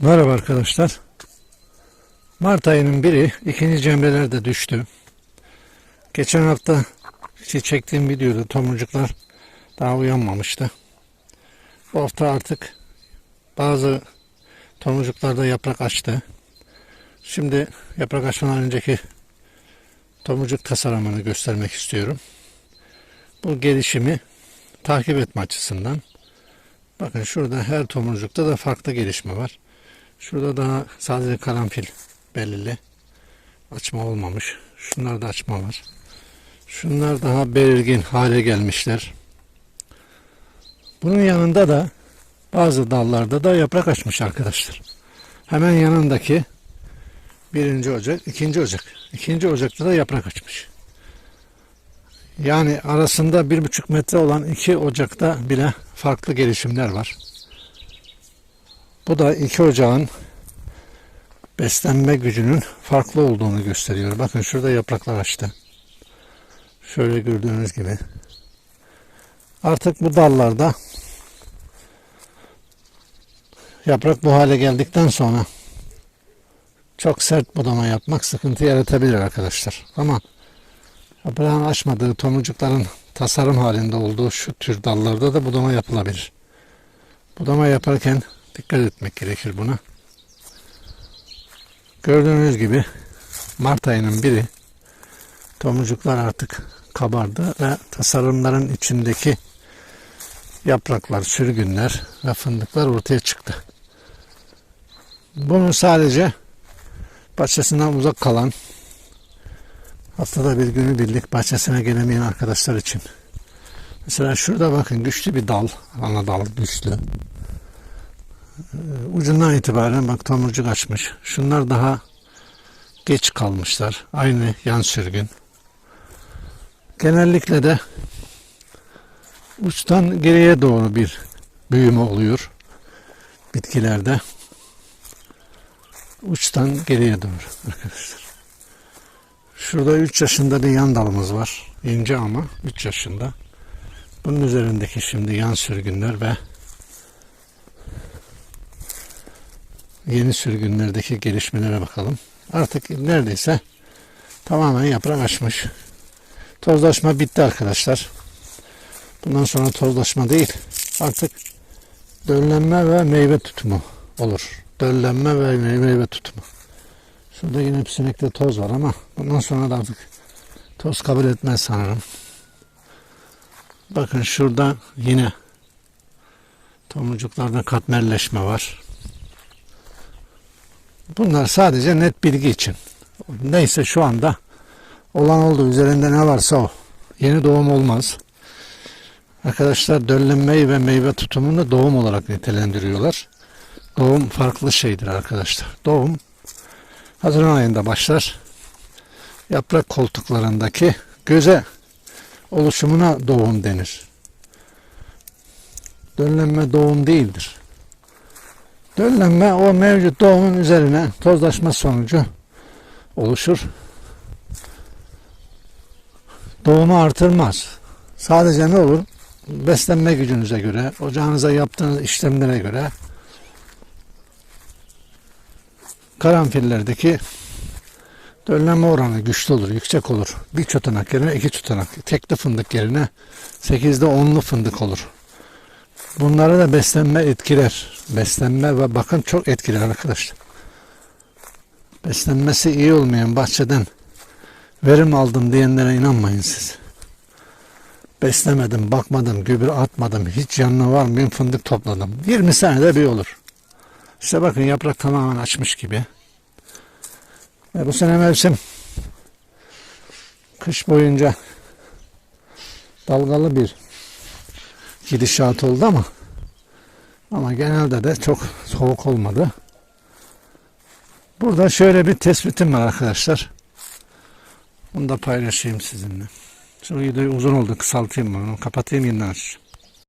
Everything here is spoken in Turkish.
Merhaba arkadaşlar. Mart ayının biri ikinci cemreler de düştü. Geçen hafta çektiğim videoda tomurcuklar daha uyanmamıştı. Bu hafta artık bazı tomurcuklarda yaprak açtı. Şimdi yaprak açmadan önceki tomurcuk tasarımını göstermek istiyorum. Bu gelişimi takip etme açısından. Bakın şurada her tomurcukta da farklı gelişme var. Şurada daha sadece karanfil belirli. Açma olmamış. Şunlarda açma var. Şunlar daha belirgin hale gelmişler. Bunun yanında da bazı dallarda da yaprak açmış arkadaşlar. Hemen yanındaki birinci ocak, ikinci ocak. İkinci ocakta da yaprak açmış. Yani arasında bir buçuk metre olan iki ocakta bile farklı gelişimler var. Bu da iki ocağın beslenme gücünün farklı olduğunu gösteriyor. Bakın şurada yapraklar açtı. Şöyle gördüğünüz gibi. Artık bu dallarda yaprak bu hale geldikten sonra çok sert budama yapmak sıkıntı yaratabilir arkadaşlar. Ama yaprağın açmadığı tomurcukların tasarım halinde olduğu şu tür dallarda da budama yapılabilir. Budama yaparken dikkat etmek gerekir buna. Gördüğünüz gibi Mart ayının biri tomurcuklar artık kabardı ve tasarımların içindeki yapraklar, sürgünler ve fındıklar ortaya çıktı. Bunu sadece bahçesinden uzak kalan haftada bir günü birlik bahçesine gelemeyen arkadaşlar için. Mesela şurada bakın güçlü bir dal, ana dal güçlü. Ee, Ucundan itibaren bak tomurcuk açmış. Şunlar daha geç kalmışlar. Aynı yan sürgün. Genellikle de uçtan geriye doğru bir büyüme oluyor bitkilerde. Uçtan geriye doğru arkadaşlar. Şurada 3 yaşında bir yan dalımız var. İnce ama 3 yaşında. Bunun üzerindeki şimdi yan sürgünler ve yeni sürgünlerdeki gelişmelere bakalım. Artık neredeyse tamamen yaprak açmış. Tozlaşma bitti arkadaşlar. Bundan sonra tozlaşma değil. Artık döllenme ve meyve tutumu olur. Döllenme ve meyve tutumu. Şurada yine bir toz var ama bundan sonra da artık toz kabul etmez sanırım. Bakın şurada yine tomurcuklarda katmerleşme var. Bunlar sadece net bilgi için. Neyse şu anda olan oldu. Üzerinde ne varsa o. Yeni doğum olmaz. Arkadaşlar döllenmeyi ve meyve tutumunu doğum olarak nitelendiriyorlar. Doğum farklı şeydir arkadaşlar. Doğum Haziran ayında başlar. Yaprak koltuklarındaki göze oluşumuna doğum denir. Döllenme doğum değildir. Döllenme o mevcut doğumun üzerine tozlaşma sonucu oluşur. Doğumu artırmaz. Sadece ne olur? Beslenme gücünüze göre, ocağınıza yaptığınız işlemlere göre karanfillerdeki döllenme oranı güçlü olur, yüksek olur. Bir tutanak yerine iki tutanak, tekli fındık yerine sekizde onlu fındık olur. Bunlara da beslenme etkiler. Beslenme ve bakım çok etkiler arkadaşlar. Beslenmesi iyi olmayan bahçeden verim aldım diyenlere inanmayın siz. Beslemedim, bakmadım, gübre atmadım, hiç yanına varmayayım fındık topladım. 20 senede bir olur. İşte bakın yaprak tamamen açmış gibi. Ve bu sene mevsim kış boyunca dalgalı bir gidişat oldu ama ama genelde de çok soğuk olmadı. Burada şöyle bir tespitim var arkadaşlar. Bunu da paylaşayım sizinle. Şu videoyu uzun oldu kısaltayım bunu. Kapatayım yeniden açacağım.